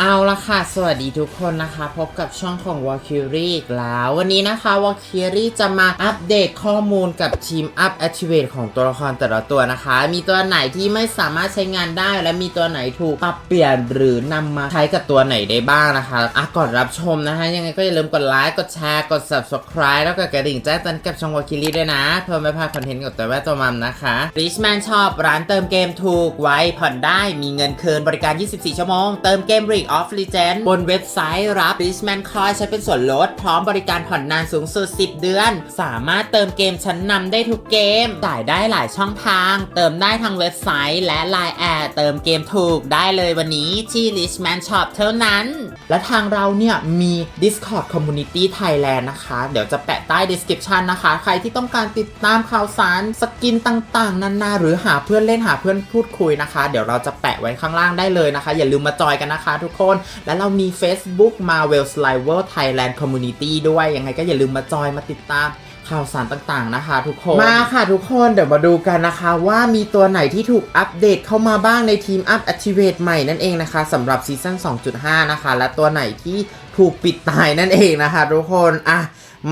เอาละค่ะ สวัสดีทุกคนนะคะ พบกับช่องของ w a l k y r i อีกแล้ว วันนี้นะคะ w a l k y r i จะมาอัปเดตข้อมูลกับทีม Up Activate ของตัวละครแต่ละตัวนะคะ มีตัวไหนที่ไม่สามารถใช้งานได้ และมีตัวไหนถูกปรับเปลี่ยนหรือนำมาใช้กับตัวไหนได้บ้างนะคะอะก่อนรับชมนะคะ ยังไงก็อย่าลืมกดไลค์ กดแชร์ กด subscribe แล้วก็กระดิ่งแจ้งเตือนกับช่อง w a l k y r i ด้วยนะ เพื่อไม่พลาดคอนเทนต์กับตัวแม่ตัวมัมนะคะ Richman Shop ร้านเติมเกมถูกไวผ่อนได้มีเงินคืนบริการ 24 ชั่วโมงเติมเกม League of Legends บนเว็บไซต์รับ Richman Coin ใช้เป็นส่วนลด พร้อมบริการผ่อนนานสูงสุด 10 เดือน สามารถเติมเกมชั้นนำได้ทุกเกม จ่ายได้หลายช่องทาง เติมได้ทางเว็บไซต์และ Line แอดเติมเกมถูกได้เลยวันนี้ที่ Richman Shop เท่านั้น และทางเราเนี่ยมี Discord Community Thailand นะคะ เดี๋ยวจะแปะใต้ description นะคะ ใครที่ต้องการติดตามข่าวสารสกินต่างๆนานาหรือหาเพื่อนเล่นหาเพื่อนพูดคุยนะคะ เดี๋ยวเราจะแปะไว้ข้างล่างได้เลยนะคะ อย่าลืมมาจอยกันนะคะทุกคน และเรามี Facebook Marvel Sliver Thailand Community ด้วย ยังไงก็อย่าลืมมาจอยมาติดตามข่าวสารต่างๆนะคะ ทุกคน มาค่ะทุกคนเดี๋ยวมาดูกันนะคะ ว่ามีตัวไหนที่ถูกอัปเดตเข้ามาบ้างในทีมอัพ Activate ใหม่นั่นเองนะคะสำหรับซีซั่น2.5 นะคะ และตัวไหนที่ถูกปิดตายนั่นเองนะคะ ทุกคนอะ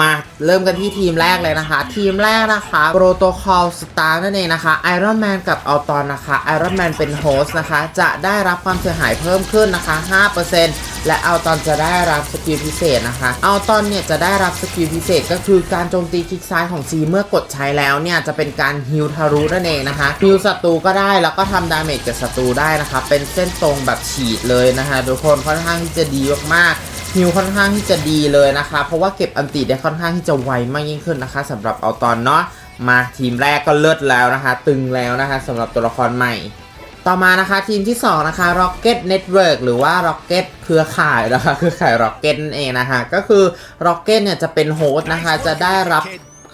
มาเริ่มกันที่ทีมแรกเลยนะคะ ทีมแรกนะคะโปรโตคอลสตาร์นั่นเองนะคะไอรอนแมนกับอัลตอนนะคะไอรอนแมนเป็นโฮสต์นะคะ จะได้รับความเสียหายเพิ่มขึ้นนะคะ 5% และ a l t o n จะได้รับสกิลพิเศษนะคะ a l t o n เนี่ยจะได้รับสกิลพิเศษก็คือการโจมตีคลิกซ้ายของ C เมื่อกดใช้แล้วเนี่ยจะเป็นการฮิลทะลุนั่นเองนะคะฮิลศัตรูก็ได้แล้วก็ทำดาเมจกับศัตรูได้นะคะเป็นเส้นตรงแบบฉีดเลยนะคะทุกคนค่อนข้างที่จะดีมากๆฮิวค่อนข้างที่จะดีเลยนะคะ เพราะว่าเก็บอันติได้ค่อนข้างที่จะไวมากยิ่งขึ้นนะคะสำหรับเอาตอนเนาะมาทีมแรกก็เลิศแล้วนะคะ ตึงแล้วนะคะสำหรับตัวละครใหม่ ต่อมานะคะทีมที่ 2 นะคะ Rocket Network หรือว่า Rocket เครือข่ายนะคะเครือข่าย Rocket นั่นเองนะคะ ก็คือ Rocket เนี่ยจะเป็นโฮสต์นะคะ จะได้รับ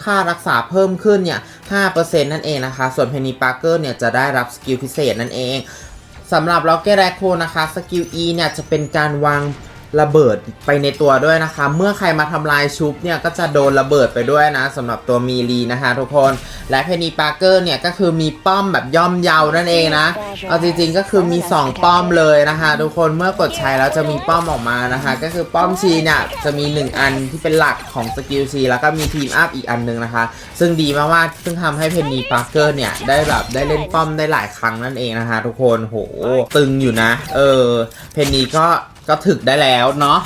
ค่ารักษาเพิ่มขึ้นเนี่ย 5%นั่นเองนะคะ ส่วน Penny Parker เนี่ยจะได้รับสกิลพิเศษนั่นเองสำหรับ Rocket Raccoon นะคะ สกิล E เนี่ยจะเป็นการวาง ระเบิดไปในตัวด้วยนะคะ เมื่อใครมาทำลายชุบเนี่ยก็จะโดนระเบิดไปด้วยนะสำหรับตัวมีลีนะคะทุกคน และเพนีปาร์เกอร์เนี่ยก็คือมีป้อมแบบย่อมเยานั่นเองนะเอาจริงๆก็คือมี 2 ป้อมเลยนะคะ ทุกคนเมื่อกดใช้แล้วจะมีป้อมออกมานะคะ ก็คือป้อมชีเนี่ยจะมี 1 อันที่เป็นหลักของสกิลชีแล้วก็มีทีมอัพอีกอันหนึงนะคะ ซึ่งดีมากๆซึ่งทำให้เพนนีปาร์เกอร์เนี่ยได้แบบได้เล่นป้อมได้หลายครั้งนั่นเองนะคะ ทุกคนโหตึงอยู่นะ เออเพนนีก็ ก็ถึกได้แล้วเนาะ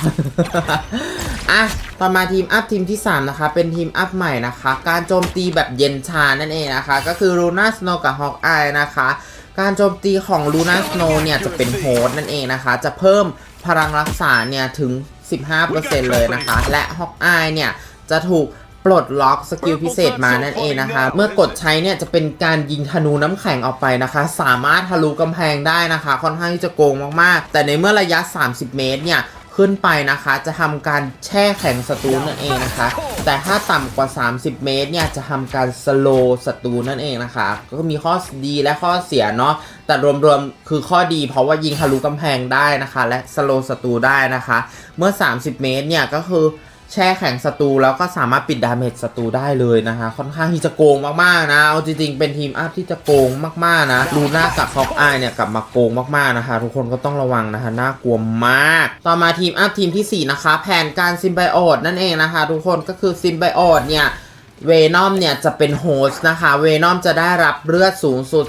อะ ต่อมาทีมอัพทีมที่ 3 นะคะ เป็นทีมอัพใหม่นะคะ การโจมตีแบบเย็นชานั่นเองนะคะ ก็คือลูน่าสโนกับฮอกอายนะคะ การโจมตีของลูน่าสโนเนี่ยจะเป็นโฮสต์นั่นเองนะคะ จะเพิ่มพลังรักษาเนี่ยถึง 15%เลยนะคะ และฮอกอายเนี่ยจะถูก ปลดล็อกสกิลพิเศษมานั่นเองนะคะ เมื่อกดใช้เนี่ยจะเป็นการยิงธนูน้ำแข็งออกไปนะคะ สามารถทะลุกำแพงได้นะคะ ค่อนข้างที่จะโกงมากๆ แต่ในเมื่อระยะ 30 เมตรเนี่ยขึ้นไปนะคะ จะทำการแช่แข็งศัตรูนั่นเองนะคะ แต่ถ้าต่ำกว่า 30 เมตรเนี่ยจะทำการสโลศัตรูนั่นเองนะคะ ก็มีข้อดีและข้อเสียเนาะแต่รวมๆคือข้อดีเพราะว่ายิงทะลุกำแพงได้นะคะ และสโลศัตรูได้นะคะ เมื่อ 30 เมตรเนี่ยก็คือ แช่แข็งศัตรูแล้วก็สามารถปิดดาเมจศัตรูได้เลยนะคะ ค่อนข้างที่จะโกงมากๆนะ เอาจริงๆ เป็นทีมอัพที่จะโกงมากๆนะลูน่ากับฮอกอายเนี่ยกลับมาโกงมากๆนะคะ ทุกคนก็ต้องระวังนะคะน่ากลัวมาก ต่อมาทีมอัพทีมทีสี่4 นะคะ แผนการซิมไบโอตนั่นเองนะคะ ทุกคนก็คือซิมไบโอตเนี่ย เวนอมเนี่ยจะเป็นโฮสต์นะคะ เวนอมจะได้รับเลือดสูงสุด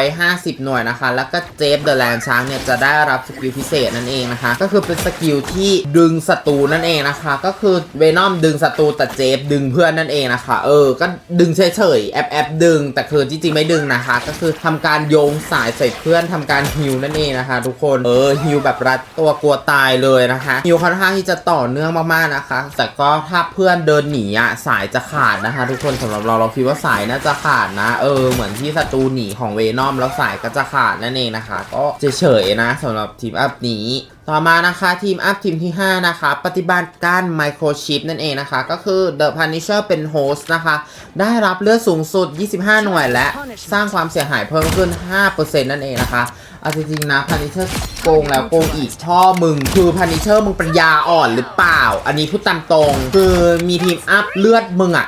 150 หน่วยนะคะ แล้วก็เจฟเดอะแลนช้างเนี่ยจะได้รับสกิลพิเศษนั่นเองนะคะ ก็คือเป็นสกิลที่ดึงศัตรูนั่นเองนะคะ ก็คือเวนอมดึงศัตรูแต่เจฟดึงเพื่อนนั่นเองนะคะ เออ ก็ดึงเฉยๆแอบแอบดึง แต่คือจริงๆไม่ดึงนะคะ ก็คือทำการโยงสายใส่เพื่อนทำการฮิวนั่นเองนะคะ ทุกคน เออฮิวแบบรัดตัวกลัวตายเลยนะคะฮิวค่อนข้างที่จะต่อเนื่องมากๆนะคะ แต่ก็ถ้าเพื่อนเดินหนีอะสายจะขาดนะคะทุกคนสำหรับเราเราคิดว่าสายน่าจะขาดนะ เออเหมือนที่ศัตรูหนีของเวนอมแล้วสายก็จะขาดนั่นเองนะคะ ก็เฉยๆนะสำหรับทีมอัพนี้ต่อมานะคะทีมอัพทีมที่ 5 นะคะ ปฏิบัติการไมโครชิปนั่นเองนะคะ ก็คือ The Punisher เป็นโฮสต์นะคะ ได้รับเลือดสูงสุด 25 หน่วยและสร้างความเสียหายเพิ่มขึ้น 5%นั่นเองนะคะ เอาจริงๆนะ Punisher โกงแล้วโกงอีกช่อมึง คือ Punisher มึงปัญญาอ่อนหรือเปล่า อันนี้พูดตามตรง คือมีทีมอัพเลือดมึงอะ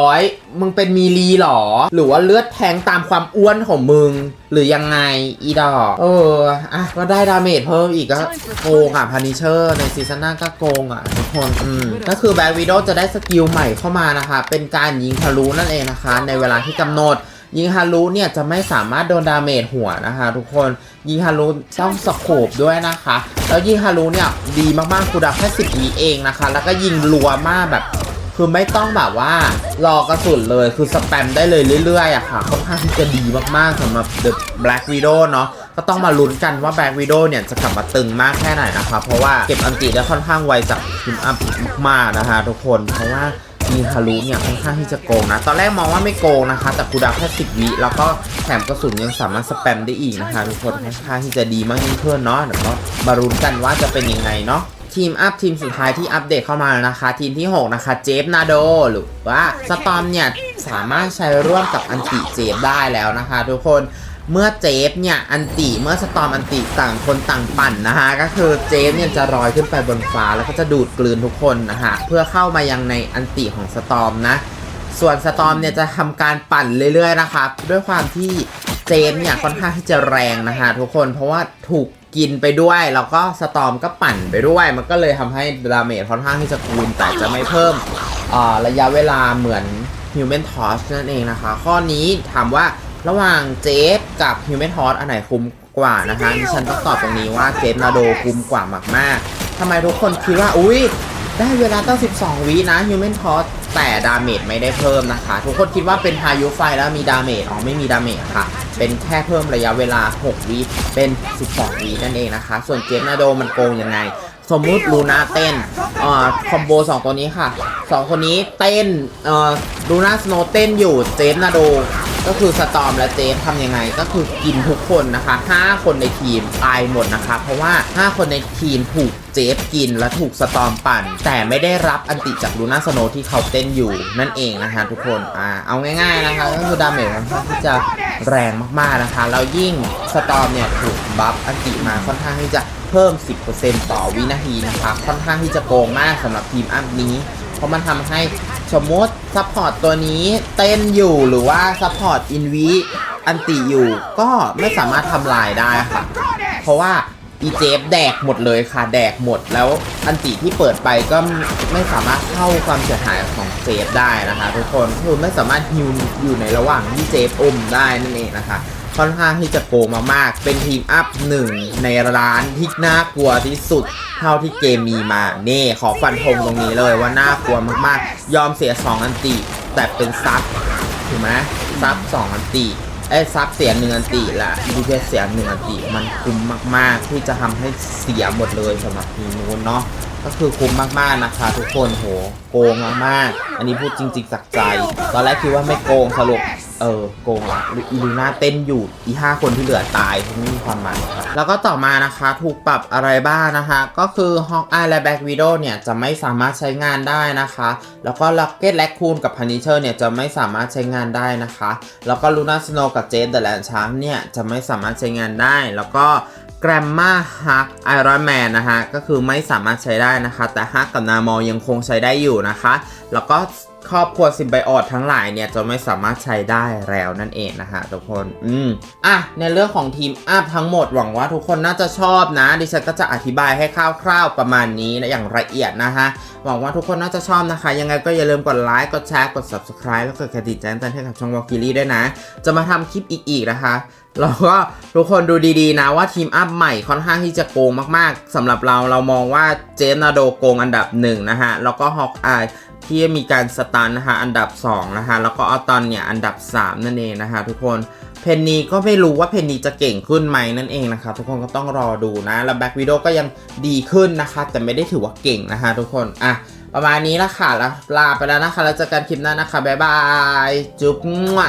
300มึงเป็นมีลีหรอ หรือว่าเลือดแทงตามความอ้วนของมึง หรือยังไงอีดอกเอออะก็ได้ดาเมจเพิ่มอีกก็โกงอะพานิเชอร์ในซีซั่นหน้าก็โกงอะทุกคนอืมก็คือแบล็กวิดโอจะได้สกิลใหม่เข้ามานะคะ เป็นการยิงทะลุนั่นเองนะคะ ในเวลาที่กำหนด ยิงฮารุเนี่ยจะไม่สามารถโดนดาเมจหัวนะคะ ทุกคนยิงฮารุต้องสโคบด้วยนะคะ แล้วยิงฮารุเนี่ยดีมากๆคูดาวแค่10วิเองนะคะ แล้วก็ยิงรัวมากแบบ คือไม่ต้องแบบว่ารอกระสุนเลยคือสแปมได้เลยเรื่อยๆอะค่ะค่อนข้างที่จะดีมากๆสำหรับ The Black Widow เนาะก็ต้องมาลุ้นกันว่า Black Widow เนี่ยจะกลับมาตึงมากแค่ไหนนะคะ เพราะว่าเก็บอันติได้ค่อนข้างไวจากทีมอัพมากๆนะคะทุกคนเพราะว่า ยิงฮารุเนี่ยค่อนข้างที่จะโกงนะ ตอนแรกมองว่าไม่โกงนะคะ แต่คูดาวแค่10วิแล้วก็แถมกระสุนยังสามารถสแปมได้อีกนะคะทุกคนค่อนข้างที่จะดีมากยิ่งขึ้นเนาะเดี๋ยวก็มาลุ้นกันว่าจะเป็นยังไงเนาะทีมอัพทีมสุดท้ายที่อัปเดตเข้ามานะคะ ทีมที่ 6 นะคะ เจฟนาโดหรือว่าสตอมเนี่ย สามารถใช้ร่วมกับอันติเจฟได้แล้วนะคะทุกคน เมื่อเจฟเนี่ยอันติเมื่อสตอมอันติต่างคนต่างปั่นนะคะก็คือเจฟเนี่ยจะลอยขึ้นไปบนฟ้าแล้วก็จะดูดกลืนทุกคนนะคะเพื่อเข้ามายังในอันติของสตอมนะ ส่วนสตอมเนี่ยจะทำการปั่นเรื่อยๆนะครับด้วยความที่เจมส์เนี่ยค่อนข้างที่จะแรงนะคะทุกคนเพราะว่าถูกกินไปด้วยแล้วก็สตอมก็ปั่นไปด้วย มันก็เลยทำให้ดาเมจค่อนข้างที่จะคูณแต่จะไม่เพิ่มระยะเวลาเหมือน Human Torch นั่นเองนะคะ ข้อนี้ถามว่า ระหว่างเจฟกับ Human Torch อันไหนคุ้มกว่านะคะดิฉันต้องตอบตรงนี้ว่าเจฟนาโดคุ้มกว่ามากๆทำไมทุกคนคิดว่าอุ้ยได้เวลาตั้ง12 วินะ Human Torch แต่ดาเมจไม่ได้เพิ่มนะคะ ทุกคนคิดว่าเป็นพายุไฟแล้วมีดาเมจอ๋อไม่มีดาเมจค่ะ เป็นแค่เพิ่มระยะเวลา 6 วิเป็น 12 วินั่นเองนะคะ ส่วนเจฟนาโดมันโกงยังไง สมมุติลูน่าเต้นอ่าคอมโบ2ตัวนี้ค่ะ2คนนี้เต้นเอ่อลูน่าสโนเต้นอยู่เจฟนาโดก็คือสตอมและเจฟทำยังไง ก็คือกินทุกคนนะคะ 5 คนในทีมตายหมดนะคะ เพราะว่า 5 คนในทีมถูกเจฟกินและถูกสตอมปั่น แต่ไม่ได้รับอันติจากลูน่าสโนที่เขาเต้นอยู่นั่นเองนะคะทุกคนอ่าเอาง่ายๆนะคะก็คือดาเมจค่อนข้างที่จะแรงมากๆนะคะแล้วยิ่งสตอมเนี่ยถูกบัฟอันติมาค่อนข้างที่จะ พิ่ม 10%ต่อวินาทีนะคะค่อนข้างที่จะโกงมากสำหรับทีมอัพนี้ เพราะมันทำให้สมมติซัพพอร์ตตัวนี้เต้นอยู่หรือว่าซัพพอร์ตอินวิอันติอยู่ก็ไม่สามารถทำลายได้ค่ะ เพราะว่าอีเจฟแดกหมดเลยค่ะ แดกหมดแล้วอันติที่เปิดไปก็ไม่สามารถเข้าความเสียหายของเจฟได้นะคะ ทุกคนคือไม่สามารถฮิวอยู่ในระหว่างที่เจฟอมได้นั่นเองนะคะ ค่อนข้างที่จะโกงมากๆ เป็นทีมอัพหนึ่งในร้านที่น่ากลัวที่สุด เท่าที่เกมมีมาเน่ขอฟันธงตรงนี้เลยว่าน่ากลัวมากๆ ยอมเสีย 2 อันติแต่เป็นซับถูกไหมซับ2อันติเอ้ซับเสียหนึ่งอันติและดีเพสเสียหนึ่งอันติมันคุ้มมากๆ ที่จะทำให้เสียหมดเลยสำหรับทีมนู้นเนาะก็คือคุ้มมากๆนะคะทุกคนโหโกงมากๆ อันนี้พูดจริงๆจากใจ ตอนแรกคิดว่าไม่โกงสรุป เออโกงละอีลูน่าเต้นอยู่อีห้าคนที่เหลือตายไม่มีความหมายครับแล้วก็ต่อมานะคะถูกปรับอะไรบ้างนะคะ ก็คือฮอกอายและแบ็กวิดโอเนี่ยจะไม่สามารถใช้งานได้นะคะ แล้วก็ล็อกเก็ตแลคคูนกับพันิเชอร์เนี่ยจะไม่สามารถใช้งานได้นะคะ แล้วก็ลูน่าสโนกับเจสเดอะแลนชาร์เนี่ยจะไม่สามารถใช้งานได้แล้วก็แกรมมาฮักไอรอนแมนนะฮะก็คือไม่สามารถใช้ได้นะคะ แต่ฮักกับนามอยังคงใช้ได้อยู่นะคะ แล้วก็ ครอบครัวซิมไบออดทั้งหลายเนี่ยจะไม่สามารถใช้ได้แล้วนั่นเองนะคะทุกคน อืม อะ ในเรื่องของทีมอัพทั้งหมดหวังว่าทุกคนน่าจะชอบนะ ดิฉันก็จะอธิบายให้คร่าวๆประมาณนี้นะอย่างละเอียดนะคะหวังว่าทุกคนน่าจะชอบนะคะ ยังไงก็อย่าลืมกดไลค์ กดแชร์ กด subscribe แล้วก็กดกระดิ่งแจ้งเตือนให้กับช่องวอลกิลี่ด้วยนะ จะมาทำคลิปอีกๆนะคะแล้วก็ทุกคนดูดีๆนะว่าทีมอัพใหม่ค่อนข้างที่จะโกงมากๆสำหรับเราเรามองว่าเจมนาโดโกงอันดับหนึ่งนะฮะ แล้วก็ฮอกอาย ที่มีการสตันนะคะอันดับ 2 นะคะ แล้วก็ออตอนเนี่ยอันดับ 3 นั่นเองนะคะ ทุกคนเพนนีก็ไม่รู้ว่าเพนนีจะเก่งขึ้นไหมนั่นเองนะคะ ทุกคนก็ต้องรอดูนะแล้วแบ็กวิดโอก็ยังดีขึ้นนะคะ แต่ไม่ได้ถือว่าเก่งนะคะ ทุกคนอะประมาณนี้ละค่ะแล้วลาไปแล้วนะคะแล้วเจอกันคลิปหน้านะคะบ๊ายบายจุ๊บมั่ว